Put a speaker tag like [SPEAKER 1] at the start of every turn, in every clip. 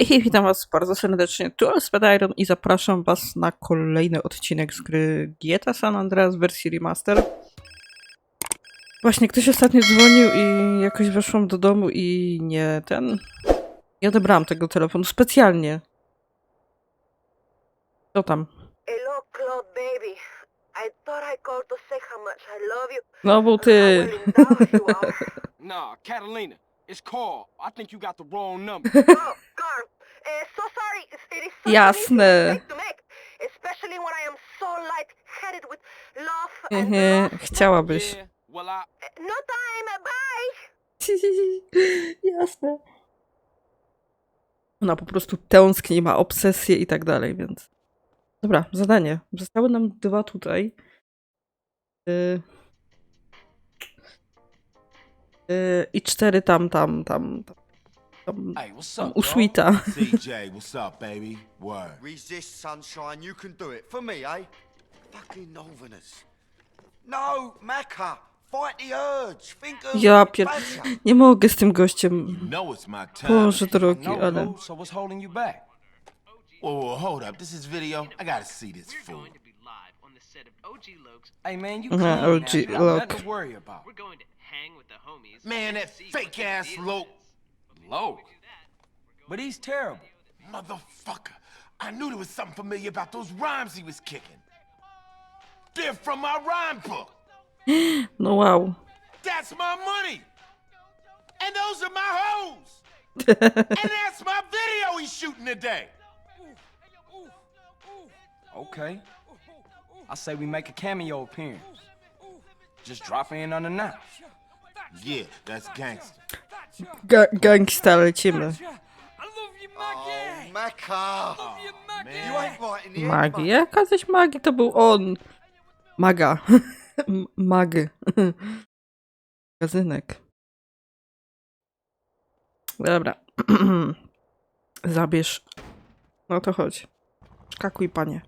[SPEAKER 1] I witam was bardzo serdecznie, tu Spediron i zapraszam was na kolejny odcinek z gry GTA San Andreas w wersji remaster. Właśnie ktoś ostatnio dzwonił i jakoś weszłam do domu i nie ten... Nie odebrałam tego telefonu specjalnie. Co tam?
[SPEAKER 2] Hello, Claude, baby. I thought I called to say how much I love you.
[SPEAKER 1] No był
[SPEAKER 2] and
[SPEAKER 1] ty.
[SPEAKER 3] Nah, Catalina, it's Carl. I think you got the wrong number.
[SPEAKER 2] oh, Carl. Uh, so sorry. It is such
[SPEAKER 1] Jasne.
[SPEAKER 2] to make, especially when I am so light-headed with love and
[SPEAKER 1] Mhm,
[SPEAKER 2] love.
[SPEAKER 1] Chciałabyś.
[SPEAKER 3] yeah, well, I.
[SPEAKER 2] Uh, No time. Bye.
[SPEAKER 1] Jasne. Ona po prostu tęskni, ma obsesję i tak dalej, więc. Dobra, zadanie. Zostały nam dwa tutaj. Y... Y... I cztery tam, tam, tam. tam, tam,
[SPEAKER 4] Hey, what's
[SPEAKER 1] tam
[SPEAKER 4] up?
[SPEAKER 1] u
[SPEAKER 4] dawg?
[SPEAKER 1] Sweeta.
[SPEAKER 4] CJ, what's up, baby? Word.
[SPEAKER 5] Resist, sunshine. You can do it. For me, eh? Fucking Northerners. No, Macca. Fight the urge. Think of
[SPEAKER 1] Ja pier...
[SPEAKER 5] badger.
[SPEAKER 1] Nie mogę z tym gościem.
[SPEAKER 4] You know it's my time.
[SPEAKER 1] Boże drogi,
[SPEAKER 3] No,
[SPEAKER 1] ale...
[SPEAKER 3] bro, so what's holding you back?
[SPEAKER 4] Whoa, whoa, hold up. This is video. I gotta see this fool.
[SPEAKER 6] Set of OG Lokes.
[SPEAKER 3] Hey, man, you clean now.
[SPEAKER 1] OG
[SPEAKER 3] You
[SPEAKER 1] look.
[SPEAKER 3] nothing to worry about.
[SPEAKER 6] We're going to hang with the homies.
[SPEAKER 4] Man, that fake ass
[SPEAKER 6] deal
[SPEAKER 4] Loke.
[SPEAKER 3] But he's terrible.
[SPEAKER 4] Motherfucker. I knew there was something familiar about those rhymes he was kicking. They're from my rhyme book.
[SPEAKER 1] No wow.
[SPEAKER 4] That's my money. And those are my hoes. and that's my video he's shooting today.
[SPEAKER 3] Okay. I say we make a cameo appearance. Just drop in unannounced.
[SPEAKER 4] Yeah, that's gangster.
[SPEAKER 1] Ga gangsta lecimy.
[SPEAKER 5] Oh, head,
[SPEAKER 1] Magi.
[SPEAKER 5] mate.
[SPEAKER 1] Jaka coś magii to był on. Maga. M- Magy. Magazynek. Dobra. Zabierz. No to chodź. Szkakuj, panie.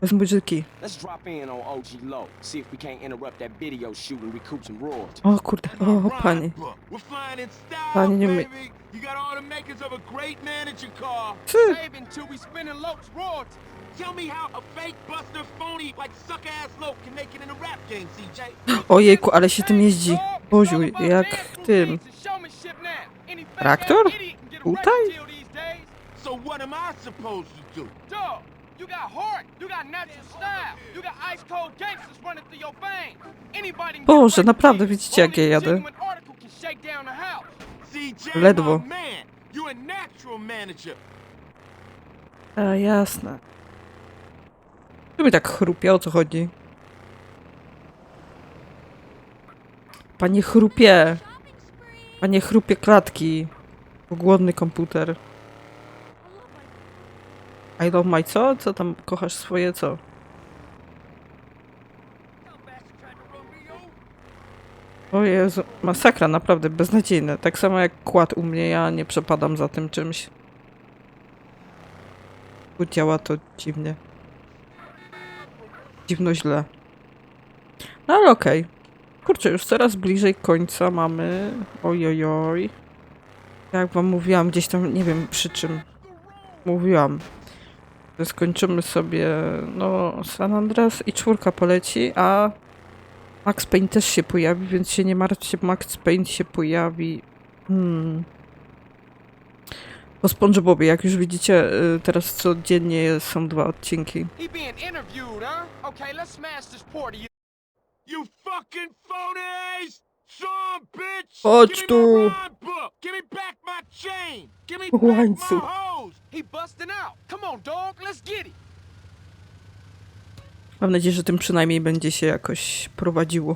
[SPEAKER 1] Bez muzyki.
[SPEAKER 3] Let's drop in on OG Low. See if we can't interrupt that video shoot and recoup some royalties.
[SPEAKER 1] O kurde, o panie.
[SPEAKER 7] We're flying in style,
[SPEAKER 1] Panie nie my...
[SPEAKER 7] baby. You got all the makers of a great manager car.
[SPEAKER 1] Ty.
[SPEAKER 3] Save until we spinning Loke's royalties.
[SPEAKER 7] Tell me how a fake buster phony like suck ass Loke can make it in the rap game, CJ.
[SPEAKER 1] Ojejku, ale się tym jeździ. Boziu, jak tym. Traktor? Tutaj?
[SPEAKER 7] So what am I supposed to do?
[SPEAKER 3] You got heart, you got natural style, you got ice cold gangsters running through your veins. Anybody
[SPEAKER 1] Boże, naprawdę widzicie, jak ja jadę. Ledwo.
[SPEAKER 7] a natural manager.
[SPEAKER 1] A, jasne. Tu mi tak chrupie, o co chodzi? Panie chrupie. Panie chrupie klatki. Głodny komputer. I love my co? Co tam kochasz swoje co? O Jezu, masakra, naprawdę beznadziejne. Tak samo jak kład u mnie, ja nie przepadam za tym czymś. Tu działa to dziwnie. Dziwno źle. No ale okej. Kurczę, już coraz bliżej końca mamy. Ojojoj. Jak wam mówiłam, gdzieś tam, nie wiem przy czym mówiłam. Skończymy sobie, no, San Andreas i czwórka poleci, a Max Payne też się pojawi, więc się nie martwcie, Max Payne się pojawi. Hmm. Po SpongeBobie, jak już widzicie, y, teraz codziennie są dwa odcinki.
[SPEAKER 3] You
[SPEAKER 7] fucking phonies!
[SPEAKER 1] Chodź tu. Łańcuch. Mam nadzieję, że tym przynajmniej będzie się jakoś prowadziło.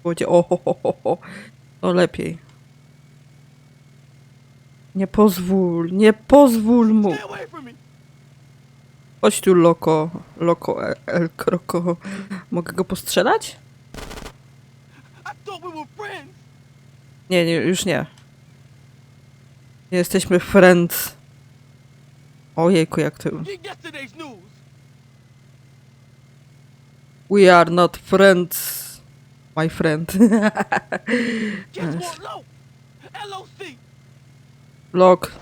[SPEAKER 1] W wodzie. O, ho, ho, ho, ho. No lepiej. Nie pozwól, nie pozwól mu. Chodź tu, loko, loko, el, el kroko. Mogę go postrzelać?
[SPEAKER 7] I thought we were friends!
[SPEAKER 1] Nie, nie, już nie. Nie jesteśmy friends. Ojejku, jak to... We are not friends, my friend. Lok.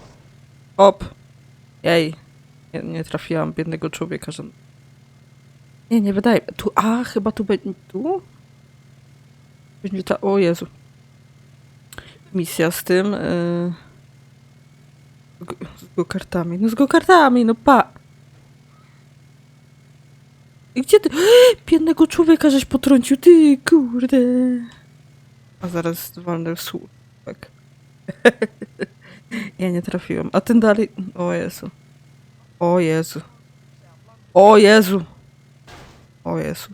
[SPEAKER 1] Op. Ej, nie, nie trafiłam biednego człowieka, że... Nie, nie wydaje. Tu, a, chyba tu będzie... Tu? Będzie ta... O Jezu. Misja z tym... Yy... Z go-kartami. No z go-kartami, no pa! I gdzie ty... Biednego człowieka żeś potrącił, ty kurde. A zaraz walnę w słupek. ja nie trafiłem. A ten dalej... O Jezu. O Jezu. O Jezu. O Jezu.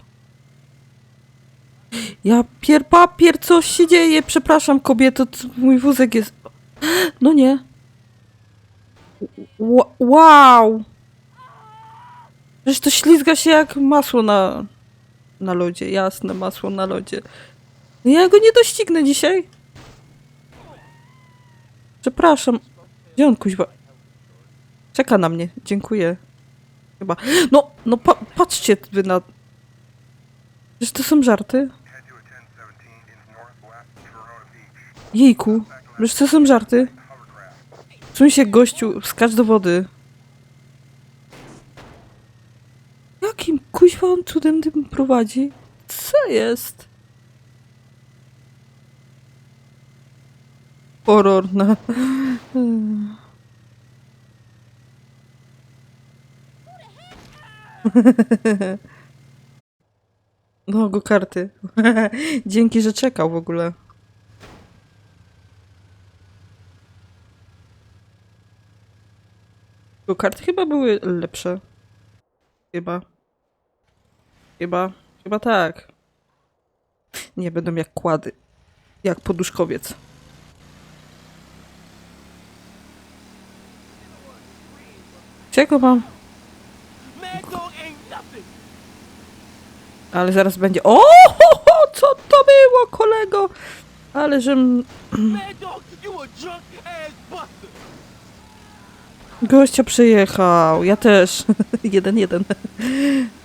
[SPEAKER 1] Ja pier papier, coś się dzieje. Przepraszam, kobieto, mój wózek jest... No nie. Wow. Przecież to ślizga się jak masło na, na lodzie. Jasne, masło na lodzie. No Ja go nie doścignę dzisiaj. Przepraszam. Gdzie on? Czeka na mnie. Dziękuję. Chyba. No, no pa patrzcie wy na... Przecież to są żarty. Jejku. Przecież to są żarty. Czuj się gościu, skacz do wody. Jakim kuźwa on cudem tym prowadzi? Co jest? Horror na... No, go karty. Dzięki, że czekał w ogóle. Karty chyba były lepsze. Chyba. Chyba. Chyba tak. Nie będą jak kłady. Jak poduszkowiec. Czego mam? Ale zaraz będzie. O, ho, ho, co to było, kolego? Ale żem
[SPEAKER 7] Mad Dog, you a drunk ass buster.
[SPEAKER 1] Gościa przejechał. Ja też. jeden, jeden.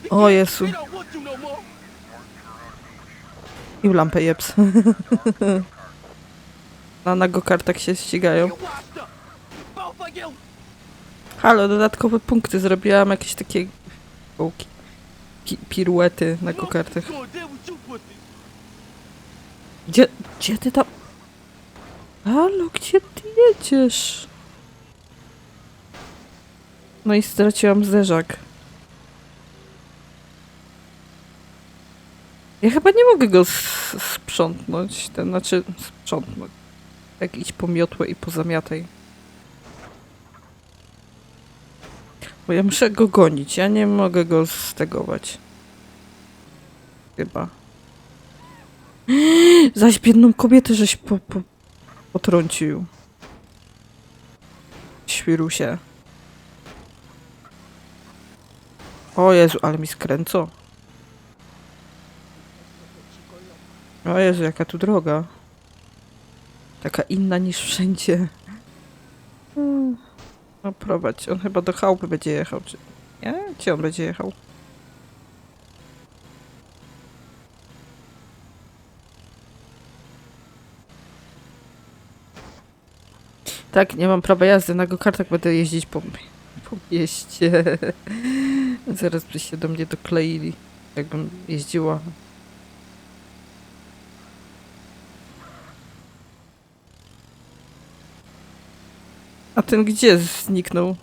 [SPEAKER 1] O Jezu. I w lampę jeps. Na, na go-kartach się ścigają. Halo, dodatkowe punkty. Zrobiłam jakieś takie. Pi piruety na
[SPEAKER 7] pussy.
[SPEAKER 1] Gdzie, gdzie ty tam... Halo, gdzie ty jedziesz? No i straciłam zderzak. Ja chyba nie mogę go sprzątnąć. Ten, znaczy, sprzątnąć. Jak idź po miotłę i pozamiataj. Bo ja muszę go gonić. Ja nie mogę go stegować. Chyba. Zaś biedną kobietę żeś po, po, potrącił. Świrusie. O Jezu, ale mi skręco. O Jezu, jaka tu droga. Taka inna niż wszędzie. Hmm. No prowadź, on chyba do chałupy będzie jechał, czy... Nie? Gdzie on będzie jechał? Tak, nie mam prawa jazdy, na go-kartach będę jeździć po, po mieście. Zaraz by się do mnie dokleili, jakbym jeździła. A ten gdzie zniknął?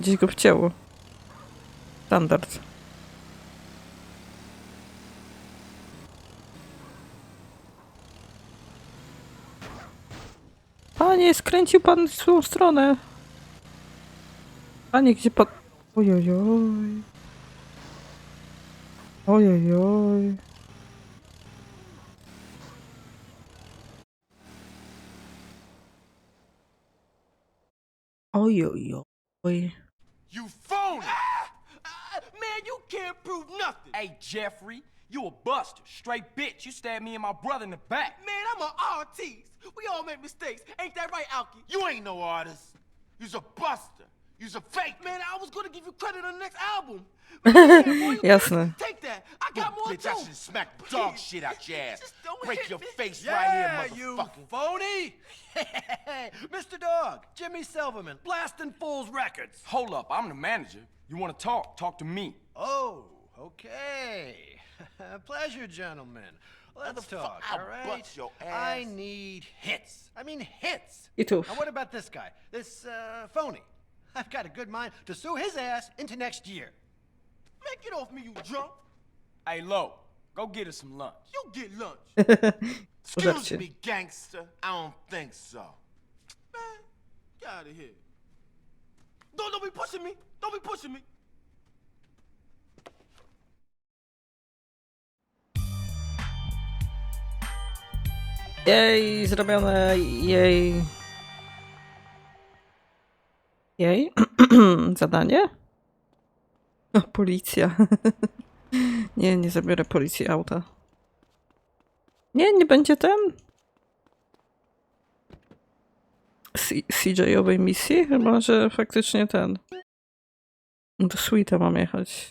[SPEAKER 1] Gdzieś go wcięło. Standard. Panie, skręcił pan w złą stronę. Panie, gdzie pan... Ojojoj. Ojojoj. Ojojoj.
[SPEAKER 4] You phony!
[SPEAKER 7] Uh, man, you can't prove nothing.
[SPEAKER 3] Hey, Jeffrey, you a buster. Straight bitch. You stabbed me and my brother in the back.
[SPEAKER 7] Man, I'm an artist. We all make mistakes. Ain't that right, Alki?
[SPEAKER 4] You ain't no artist. You's a buster. You's a fake.
[SPEAKER 7] Man, I was gonna give you credit on the next album.
[SPEAKER 1] Jasne.
[SPEAKER 7] Take that. I got more
[SPEAKER 4] Bitch, I
[SPEAKER 7] too.
[SPEAKER 4] should smack dog shit out your ass.
[SPEAKER 7] Just don't
[SPEAKER 4] Break
[SPEAKER 7] hit
[SPEAKER 4] your
[SPEAKER 7] me.
[SPEAKER 4] face
[SPEAKER 8] Yeah,
[SPEAKER 4] right here,
[SPEAKER 8] you
[SPEAKER 4] motherfucker.
[SPEAKER 8] phony! Mr. Dog, Jimmy Silverman, Blasting Fools Records.
[SPEAKER 3] Hold up, I'm the manager. You want to talk? Talk to me.
[SPEAKER 8] Oh, okay. Pleasure, gentlemen. Let's talk,
[SPEAKER 4] I'll
[SPEAKER 8] all right?
[SPEAKER 4] butt your
[SPEAKER 8] I need hits. I mean hits.
[SPEAKER 1] I tu.
[SPEAKER 8] Now what about this guy? This, uh, phony? I've got a good mind to sue his ass into next year.
[SPEAKER 7] Man, get off me, you drunk.
[SPEAKER 3] Hey, Lo, go get us some lunch.
[SPEAKER 7] You get lunch.
[SPEAKER 4] Excuse
[SPEAKER 1] Zobaczcie.
[SPEAKER 4] me, gangster. I don't think so.
[SPEAKER 7] Man, get out of here. Don't, don't be pushing me. Don't be pushing me.
[SPEAKER 1] Jej, zrobione, jej. Jej? Zadanie? O, policja. nie, nie zabiorę policji auta. Nie, nie będzie ten? CJ-owej misji? Chyba, że faktycznie ten. Do suite mam jechać.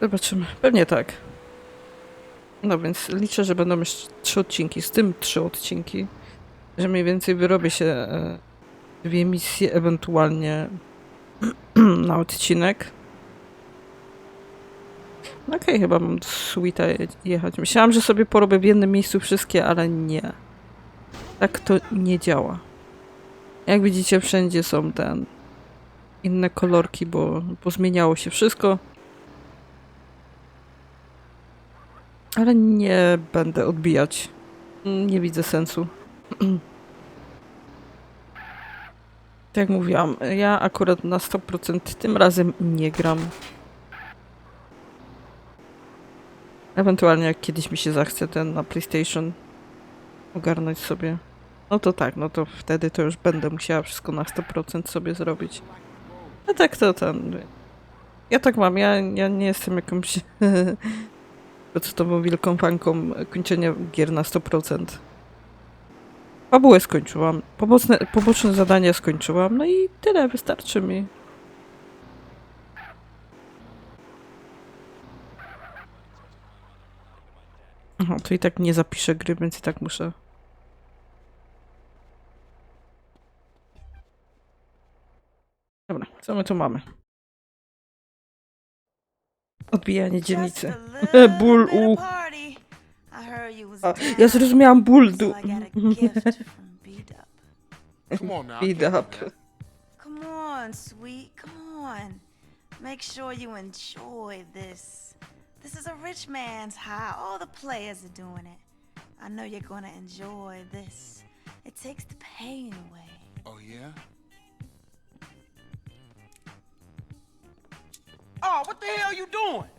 [SPEAKER 1] Zobaczymy. Pewnie tak. No więc liczę, że będą jeszcze trzy odcinki, z tym trzy odcinki, że mniej więcej wyrobię się e, dwie misje ewentualnie na odcinek. Okej, chyba mam do je- jechać. Myślałam, że sobie porobię w jednym miejscu wszystkie, ale nie. Tak to nie działa. Jak widzicie, wszędzie są ten inne kolorki, bo pozmieniało się wszystko. Ale nie będę odbijać. Nie widzę sensu. Tak jak mówiłam, ja akurat na 100% tym razem nie gram. Ewentualnie jak kiedyś mi się zachce ten na PlayStation ogarnąć sobie. No to tak, no to wtedy to już będę musiała wszystko na 100% sobie zrobić. A tak to ten... Ja tak mam, ja, ja nie jestem jakąś podstawową wielką fanką kończenia gier na 100%. Fabułę skończyłam, poboczne, poboczne zadania skończyłam, no i tyle, wystarczy mi. Aha, to i tak nie zapiszę gry, więc i tak muszę. Dobra, co my tu mamy? Odbijanie dzielnicy. Ból u. A, ja zrozumiałam ból du.
[SPEAKER 4] Come on now. I
[SPEAKER 1] Beat
[SPEAKER 4] can't do
[SPEAKER 1] up.
[SPEAKER 9] Come on, sweet, come on. Make sure you enjoy this. This is a rich man's high. All the players are doing it. I know you're gonna enjoy this. It takes the pain away.
[SPEAKER 4] Oh, yeah?
[SPEAKER 3] Oh, what the hell are you doing?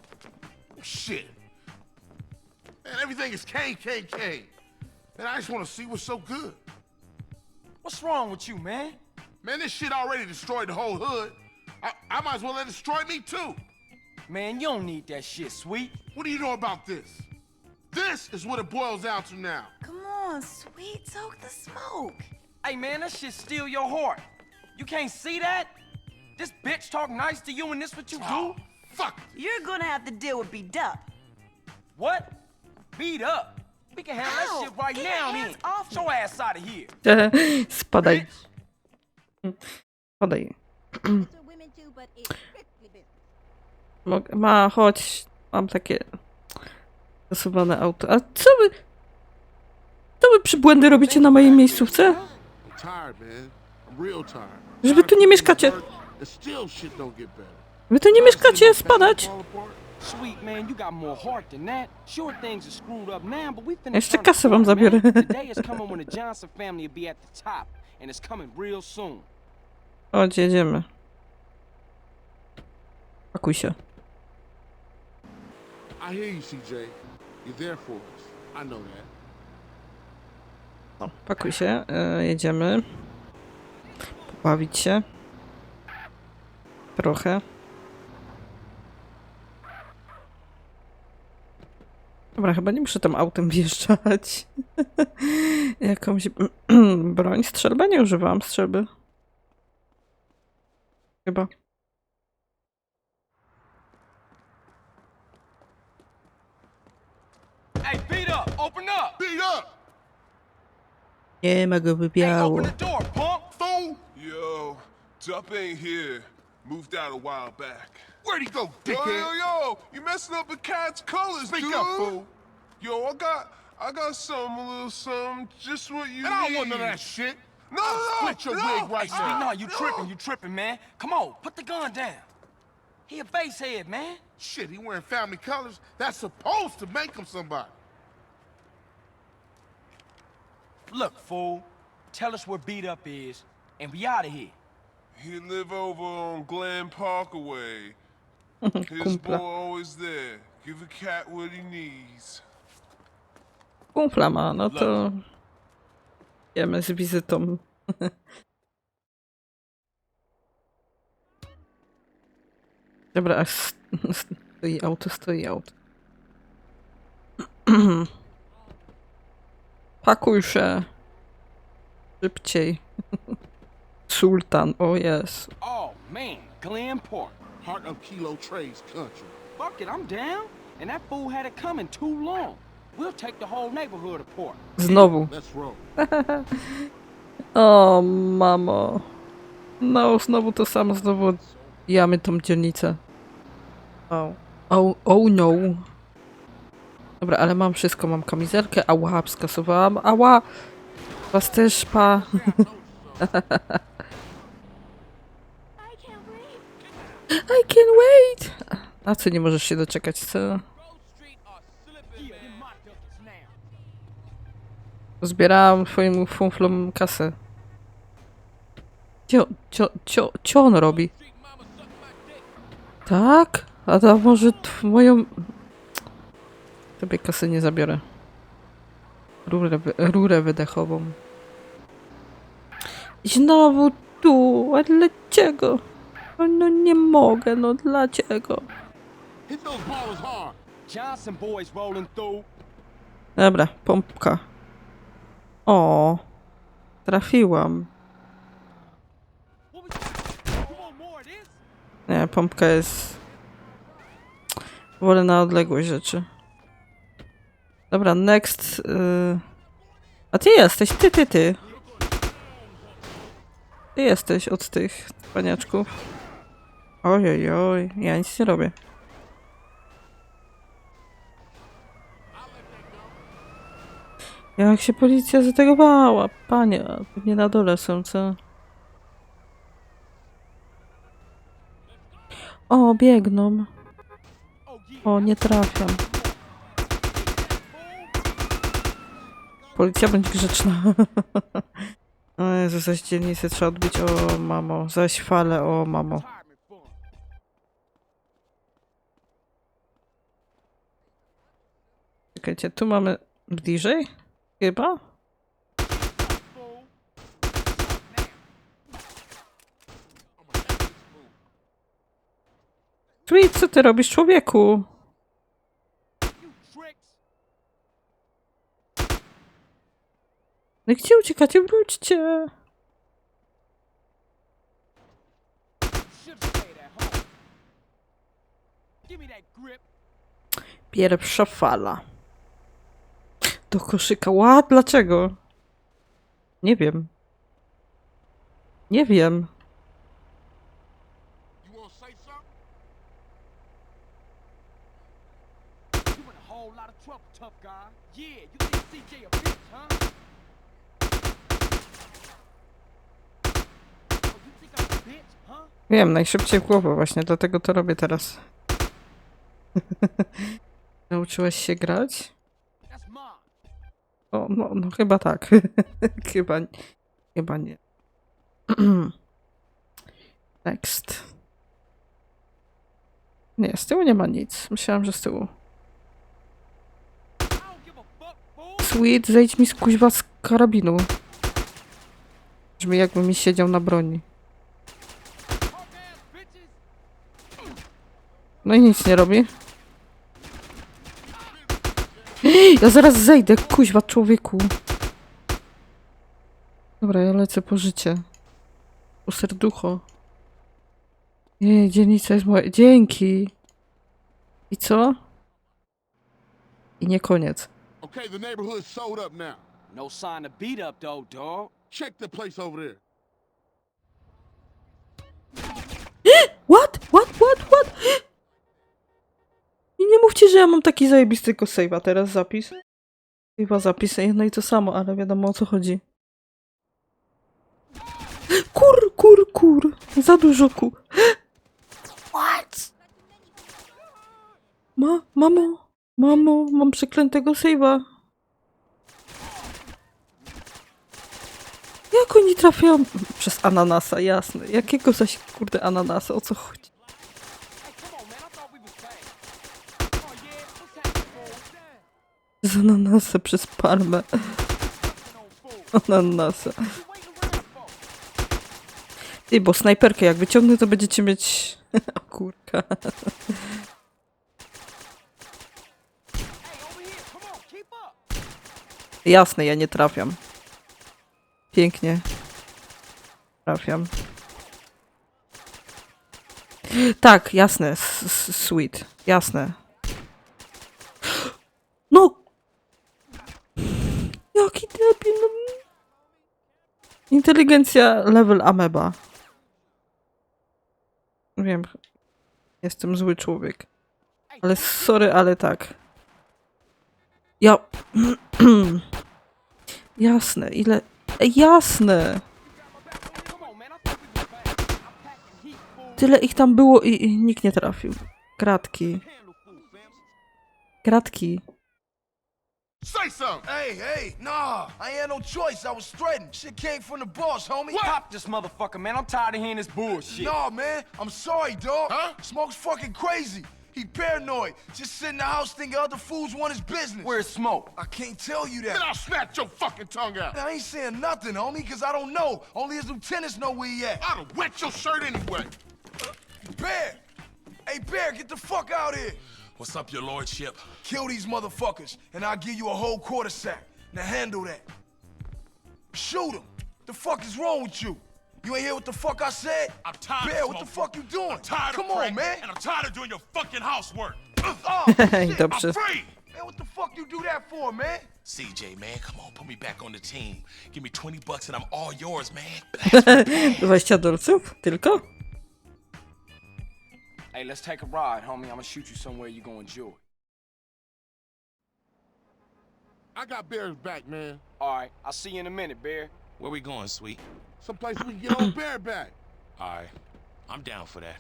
[SPEAKER 4] Oh, shit. Man, everything is KKK. And I just want to see what's so good.
[SPEAKER 3] What's wrong with you, man?
[SPEAKER 4] Man, this shit already destroyed the whole hood. I, I might as well let it destroy me too.
[SPEAKER 3] Man, you don't need that shit, sweet.
[SPEAKER 4] What do you know about this? This is what it boils down to now.
[SPEAKER 9] Come on, sweet, soak the smoke.
[SPEAKER 3] Hey, man, that shit steal your heart. You can't see that? This bitch talk nice to you and this what you oh, do?
[SPEAKER 4] Fuck.
[SPEAKER 9] You're gonna have to deal with beat up.
[SPEAKER 3] What? Beat up? We can handle that shit right
[SPEAKER 9] get
[SPEAKER 3] now then. Get your ass out of here.
[SPEAKER 1] Spadaj. Spadaj. Mog- Ma, chodź. Mam takie zasuwane auto. A co wy... Co wy przybłędy robicie na mojej miejscówce?
[SPEAKER 4] I'm tired, man. I'm real tired.
[SPEAKER 1] Że wy tu nie mieszkacie. Wy tu nie mieszkacie, spadać.
[SPEAKER 3] Sweet man, you got more heart than that. Sure things are screwed up now, but we finna
[SPEAKER 1] Jeszcze kasę wam zabiorę.
[SPEAKER 3] The day is coming when the Johnson family will be at the top, and it's coming real soon.
[SPEAKER 1] Chodź, jedziemy. Pakuj się.
[SPEAKER 4] I hear you, CJ. You're there for us. I know that.
[SPEAKER 1] O, pakuj się. E, jedziemy. Pobawić się. Trochę. Dobra, chyba nie muszę tam autem wjeżdżać. Jakąś broń, strzelbę nie używałam strzelby. Chyba.
[SPEAKER 3] Hey, beat up! Open up!
[SPEAKER 4] Beat up!
[SPEAKER 1] Nie ma go
[SPEAKER 3] Hey,
[SPEAKER 1] wybiało.
[SPEAKER 3] open the door, punk!
[SPEAKER 4] Fool!
[SPEAKER 10] Yo, Dup ain't here. Moved out a while back.
[SPEAKER 4] Where'd he go, dickhead?
[SPEAKER 10] yo, yo! yo, You messing up the cat's colors,
[SPEAKER 4] Speak
[SPEAKER 10] dude.
[SPEAKER 4] up, fool.
[SPEAKER 10] Yo, I got, I got some, a little something, just what you
[SPEAKER 4] And I don't want none of that shit.
[SPEAKER 10] No, no, no,
[SPEAKER 4] Split your
[SPEAKER 10] no,
[SPEAKER 4] wig right
[SPEAKER 3] Hey,
[SPEAKER 4] now.
[SPEAKER 3] no, you tripping, you tripping, man. Come on, put the gun down. He a base head, man.
[SPEAKER 4] Shit, he wearing family colors. That's supposed to make him somebody.
[SPEAKER 3] Look, fool, tell us where beat up is, and we out of here.
[SPEAKER 10] He live over on Glen Parkaway. His
[SPEAKER 1] Kumpla.
[SPEAKER 10] boy always there. Give a cat what he needs.
[SPEAKER 1] Kumpla ma, no to... Jemy z wizytą. Dobra, a s- stoi auto, stoi auto. Pakuj się. Szybciej. Sultan, o jest.
[SPEAKER 3] Oh, man, Glen Park.
[SPEAKER 4] Heart of Kilo Trades country.
[SPEAKER 3] Fuck it, I'm down. And that fool had it coming too long. We'll take the whole neighborhood apart.
[SPEAKER 1] Znowu.
[SPEAKER 4] Let's roll.
[SPEAKER 1] O, mamo. No, znowu to samo, znowu jamy tą dzielnicę. Oh. Oh, oh no. Dobra, ale mam wszystko, mam kamizelkę, ała, skasowałam, ała. Was też, pa. I can wait. A co, nie możesz się doczekać, co? Zbierałam twoim funflom kasę. Cio, cio, cio, co on robi? Tak? A to może moją... Tobie kasy nie zabiorę. Rurę, rurę wydechową. Znowu tu, a dlaczego? No, no nie mogę, no dlaczego? Dobra, pompka. O, trafiłam. Nie, pompka jest... Wolę na odległość rzeczy. Dobra, next... Y... A ty jesteś, ty, ty, ty. Ty jesteś od tych paniaczków. Ojej, oj, ja nic nie robię. Jak się policja zategowała, panie, pewnie na dole są, co? O, biegną. O, nie trafiam. Policja bądź grzeczna. O Jezu, zaś dzielnicę trzeba odbić. O, mamo. Zaś falę, o, mamo. Czekajcie, tu mamy bliżej? Chyba? Tweet, co ty robisz, człowieku? No gdzie uciekacie? Wróćcie!
[SPEAKER 3] Should stayed at home. Give me that grip.
[SPEAKER 1] Pierwsza fala. Do koszyka. Ła, dlaczego? Nie wiem. Nie wiem. Wiem, najszybciej w głowę właśnie, dlatego to robię teraz. Nauczyłaś się grać?
[SPEAKER 3] That's mine.
[SPEAKER 1] O, no, no chyba tak. chyba, chyba nie. Next. Nie, z tyłu nie ma nic. Myślałam, że z tyłu. Sweet, zejdź mi z kuźwa z karabinu. Brzmi jakby mi siedział na broni. No i nic nie robi. Ja zaraz zejdę, kuźwa człowieku. Dobra, ja lecę po życie. Po serducho. Nie, dzielnica jest moja. Dzięki. I co? I nie koniec.
[SPEAKER 10] Okay, the neighborhood is sold up now.
[SPEAKER 3] No sign of beat up though, dog.
[SPEAKER 10] Check the place over there.
[SPEAKER 1] Że ja mam taki zajebisty tylko save'a teraz zapis. Save'a zapis, no i to samo, ale wiadomo o co chodzi. Kur, kur, kur. Za dużo kur. What? Ma, mamo, mamo, mam przeklętego save'a. Jak oni trafiają? Przez ananasa, jasne. Jakiego zaś kurde ananasa? O co chodzi? Z ananasa przez palmę. Ananasa. Ty, bo snajperkę jak wyciągnę, to będziecie mieć... O kurka. Jasne, ja nie trafiam. Pięknie. Trafiam. Tak, jasne. s- s- Sweet. Jasne. No! Jaki debil. no. Inteligencja level ameba. Wiem. Jestem zły człowiek. Ale sorry, ale tak. Ja... Jasne, ile... Jasne! Tyle ich tam było i, i nikt nie trafił. Kratki. Kratki.
[SPEAKER 4] Say something.
[SPEAKER 7] Hey, hey, nah. I ain't had no choice. I was threatened. Shit came from the boss, homie. What?
[SPEAKER 3] Pop this motherfucker, man. I'm tired of hearing this bullshit.
[SPEAKER 7] Nah, man. I'm sorry, dog.
[SPEAKER 4] Huh?
[SPEAKER 7] Smoke's fucking crazy. He paranoid. Just sit in the house thinking other fools want his business.
[SPEAKER 3] Where's smoke?
[SPEAKER 7] I can't tell you
[SPEAKER 4] Then
[SPEAKER 7] that.
[SPEAKER 4] I'll snatch your fucking tongue out.
[SPEAKER 7] I ain't saying nothing, homie, because I don't know. Only his lieutenants know where he at.
[SPEAKER 4] I'd have wet your shirt anyway.
[SPEAKER 7] Bear! Hey, Bear, get the fuck out here!
[SPEAKER 4] What's up, your lordship?
[SPEAKER 7] Kill these motherfuckers, and I'll give you a whole quarter sack. Now handle that. Shoot him. The fuck is wrong with you? You ain't hear what the fuck I said?
[SPEAKER 4] I'm tired
[SPEAKER 7] Bear,
[SPEAKER 4] of
[SPEAKER 7] what the fuck you doing?
[SPEAKER 4] I'm tired
[SPEAKER 7] Come
[SPEAKER 4] of
[SPEAKER 7] on, man.
[SPEAKER 4] And I'm tired of doing your fucking housework.
[SPEAKER 7] Uh, oh,
[SPEAKER 1] Hej,
[SPEAKER 7] shit.
[SPEAKER 4] I'm free.
[SPEAKER 7] Man, what the fuck you do that for, man?
[SPEAKER 4] CJ, man, come on, put me back on the team. Give me 20 bucks and I'm all yours, man.
[SPEAKER 1] 20 dolców? Tylko?
[SPEAKER 3] Hey, let's take a ride, homie. I'm gonna shoot you somewhere you gonna enjoy.
[SPEAKER 10] I got Bear's back, man.
[SPEAKER 3] All right, I'll see you in a minute, Bear.
[SPEAKER 4] Where we going, sweet?
[SPEAKER 10] Someplace we can get old Bear back.
[SPEAKER 4] All right, I'm down for that.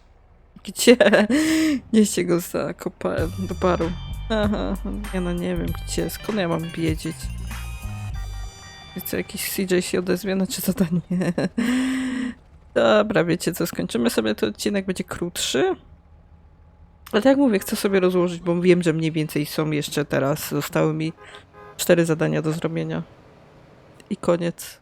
[SPEAKER 1] Gdzie? Nieście go zakopałem do baru. Aha, ja no nie wiem gdzie, skąd ja mam wiedzieć? I co, jakiś CJ się odezwie na czy zadanie? Dobra, wiecie co, skończymy sobie, to odcinek będzie krótszy. Ale tak jak mówię, chcę sobie rozłożyć, bo wiem, że mniej więcej są jeszcze teraz, zostały mi cztery zadania do zrobienia. I koniec.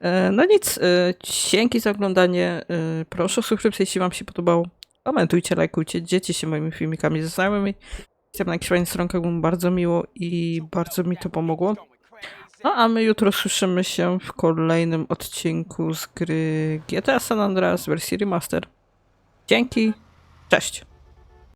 [SPEAKER 1] E, No nic, e, dzięki za oglądanie. E, Proszę o subskrypcję, jeśli Wam się podobało. Komentujcie, lajkujcie, dzielcie się moimi filmikami ze znajomymi. Jestem na fajnych stronkach, było bardzo miło i bardzo mi to pomogło. No a my jutro słyszymy się w kolejnym odcinku z gry GTA San Andreas wersji remaster. Dzięki, cześć!